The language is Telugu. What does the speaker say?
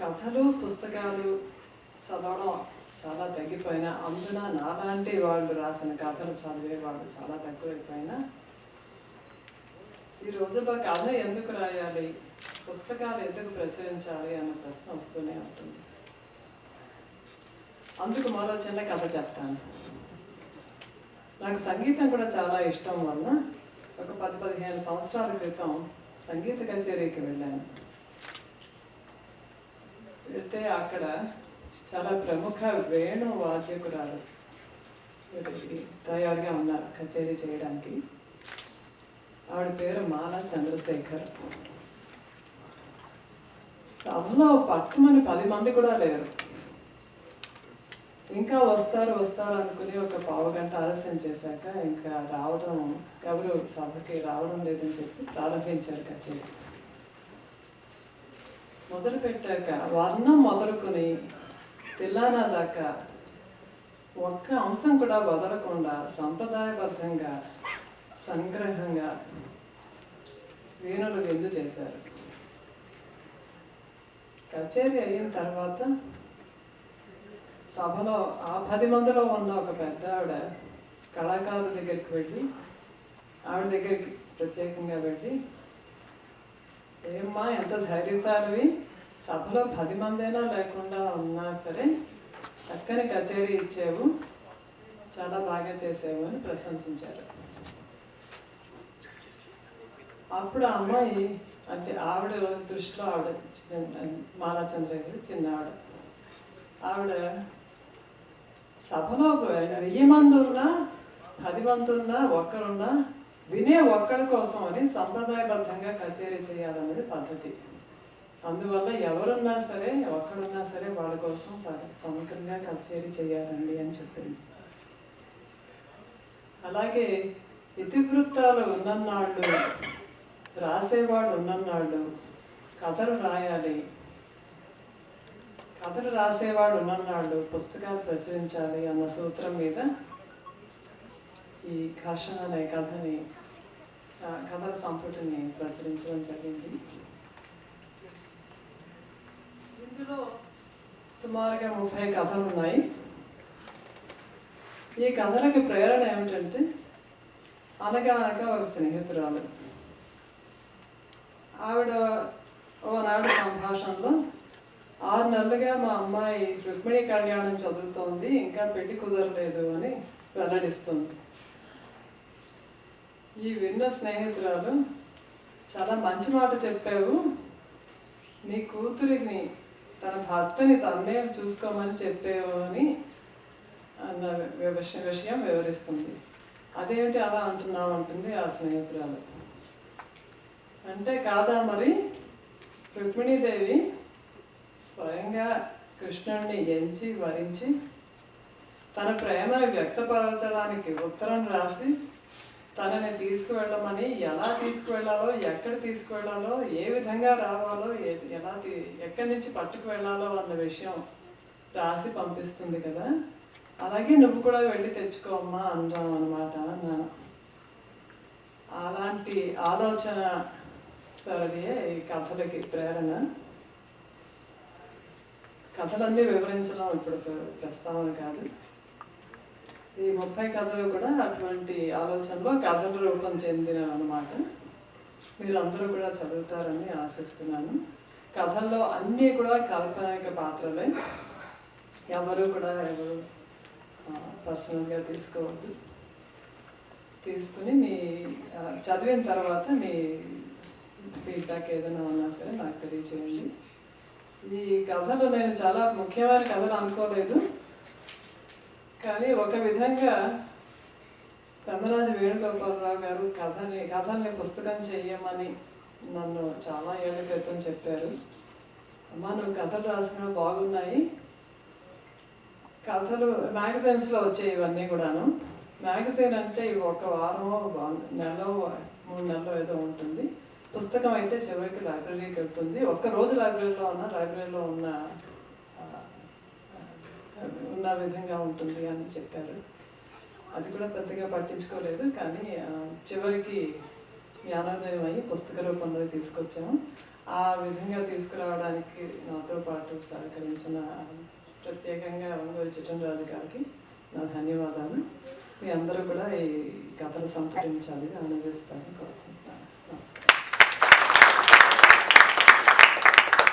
కథలు పుస్తకాలు చదవడం చాలా తగ్గిపోయినా అందున నాలాంటి వాళ్ళు రాసిన కథలు చదివే వాళ్ళు చాలా తక్కువైపోయినా ఈ రోజుల్లో కథ ఎందుకు రాయాలి? పుస్తకాలు ఎందుకు ప్రచురించాలి? అన్న ప్రశ్న వస్తూనే ఉంటుంది. అందుకు మరో చిన్న కథ చెప్తాను. నాకు సంగీతం కూడా చాలా ఇష్టం వల్ల ఒక పది పదిహేను సంవత్సరాల క్రితం సంగీత కచేరీకి వెళ్ళాను. వెళ్తే అక్కడ చాలా ప్రముఖ వేణు వాద్యకురాలు తయారుగా ఉన్నారు కచేరీ చేయడానికి. ఆవిడ పేరు మాలా చంద్రశేఖర్. సభలో పట్టుమని పది మంది కూడా లేరు. ఇంకా వస్తారు వస్తారు అనుకుని ఒక పావు గంట ఆలస్యం చేశాక ఇంకా రావడం ఎవరు సభకి రావడం లేదని చెప్పి ప్రారంభించారు కచేరీ. మొదలు పెట్టాక వర్ణం మొదలుకొని తెల్లానా దాకా ఒక్క అంశం కూడా వదలకుండా సంప్రదాయబద్ధంగా సంగ్రహంగా వీణులు విందు చేశారు. కచేరీ అయిన తర్వాత సభలో ఆ పది మందిలో ఉన్న ఒక పెద్ద ఆవిడ కళాకారుల దగ్గరికి వెళ్ళి ఆవిడ దగ్గరికి ప్రత్యేకంగా వెళ్ళి ఏమ్మా ఎంత ధైర్యశాలివి. సభలో పది మందైనా లేకుండా ఉన్నా సరే చక్కని కచేరీ ఇచ్చావు. చాలా బాగా చేసావు అని ప్రశంసించారు. అప్పుడు అమ్మాయి అంటే ఆవిడ దృష్టిలో ఆవిడ చిన్న- మాలాచంద్ర గారు చిన్న ఆవిడ ఆవిడ సభలో వెయ్యి మంది ఉన్నా పది మంది ఉన్నా ఒక్కరున్నా వినే ఒక్కడి కోసం అని సంప్రదాయబద్ధంగా కచేరీ చేయాలనేది పద్ధతి. అందువల్ల ఎవరున్నా సరే ఒక్కడున్నా సరే వాళ్ళ కోసం స- సమగ్రంగా కచేరీ చేయాలండి అని చెప్పింది అలాగే ఇతివృత్తాలు ఉన్నన్నాళ్ళు రాసేవాళ్ళు ఉన్నన్నాళ్ళు కథలు రాయాలి. కథలు రాసేవాడు ఉన్నన్నాళ్ళు పుస్తకాలు ప్రచురించాలి అన్న సూత్రం మీద ఈ ఘర్షణ అనే కథని కథల సంపుటిని ప్రచురించడం జరిగింది. ఇందులో సుమారుగా ముప్పై కథలు ఉన్నాయి ఈ కథలకు ప్రేరణ ఏమిటంటే అనగా అనగా ఒక స్నేహితురాలు. ఆవిడ ఓనాడు సంభాషణలో ఆరు నెలలుగా మా అమ్మాయి రుక్మిణి కళ్యాణం చదువుతోంది ఇంకా పెళ్ళి కుదరలేదు అని వెల్లడిస్తుంది. ఈ విన్న స్నేహితురాలు చాలా మంచి మాట చెప్పావు. నీ కూతురిని తన భర్తని తన్నే చూసుకోమని చెప్పావు అని అన్న విషయం వివరిస్తుంది. అదేమిటి అలా అంటున్నావు అంటుంది ఆ స్నేహితురాలు. అంటే కాదా మరి? రుక్మిణీదేవి స్వయంగా కృష్ణుడిని ఎంచి వరించి తన ప్రేమను వ్యక్తపరచడానికి ఉత్తరం రాసి తనని తీసుకువెళ్ళమని ఎలా తీసుకువెళ్ళాలో ఎక్కడ తీసుకువెళ్ళాలో ఏ విధంగా రావాలో ఎలా తీ- ఎక్కడి నుంచి పట్టుకు వెళ్ళాలో అన్న విషయం రాసి పంపిస్తుంది కదా. అలాగే నువ్వు కూడా వెళ్ళి తెచ్చుకోమ్మా అంటాం అనమాట అన్నాను. అలాంటి ఆలోచన సరళియే ఈ కథలకి ప్రేరణ. కథలన్నీ వివరించడం ఇప్పుడు ప్రస్తావన కాదు. ఈ ముప్పై కథలు కూడా అటువంటి ఆలోచనలో కథల రూపం చెందిన అనమాట మీరందరూ కూడా చదువుతారని ఆశిస్తున్నాను. కథల్లో అన్నీ కూడా కాల్పనిక పాత్రలే. ఎవరు కూడా ఎవరు పర్సనల్గా తీసుకోవద్దు. తీసుకుని మీ చదివిన తర్వాత మీ ఫీడ్బ్యాక్ ఏదైనా ఉన్నా సరే నాకు తెలియచేయండి. ఈ కథలు నేను చాలా ముఖ్యమైన కథలు అనుకోలేదు. కానీ ఒక విధంగా పెమ్మరాజు వేణుగోపాలరావు గారు కథని కథల్ని పుస్తకం చెయ్యమని నన్ను చాలా ఏళ్ళ క్రితం చెప్పారు. అమ్మా నువ్వు కథలు రాసినా బాగున్నాయి. కథలు మ్యాగజైన్స్లో వచ్చాయి ఇవన్నీ కూడాను. మ్యాగజైన్ అంటే ఇవి ఒక వారమో వా- నెలలో మూడు నెలలో ఏదో ఉంటుంది. పుస్తకం అయితే చివరికి లైబ్రరీకి వెళ్తుంది. ఒక్క రోజు లైబ్రరీలో ఉన్న లైబ్రరీలో ఉన్న ఉన్న విధంగా ఉంటుంది అని చెప్పారు. అది కూడా పెద్దగా పట్టించుకోలేదు కానీ చివరికి జ్ఞానోదయం అయ్యి పుస్తక రూపంలో తీసుకొచ్చాము. ఆ విధంగా తీసుకురావడానికి నాతో పాటు సహకరించిన ప్రత్యేకంగా ఒంగోలు చిట్టనరాజు గారికి నా ధన్యవాదాలు. మీ అందరూ కూడా ఈ కథను సంప్రదించాలి ఆనందిస్తాను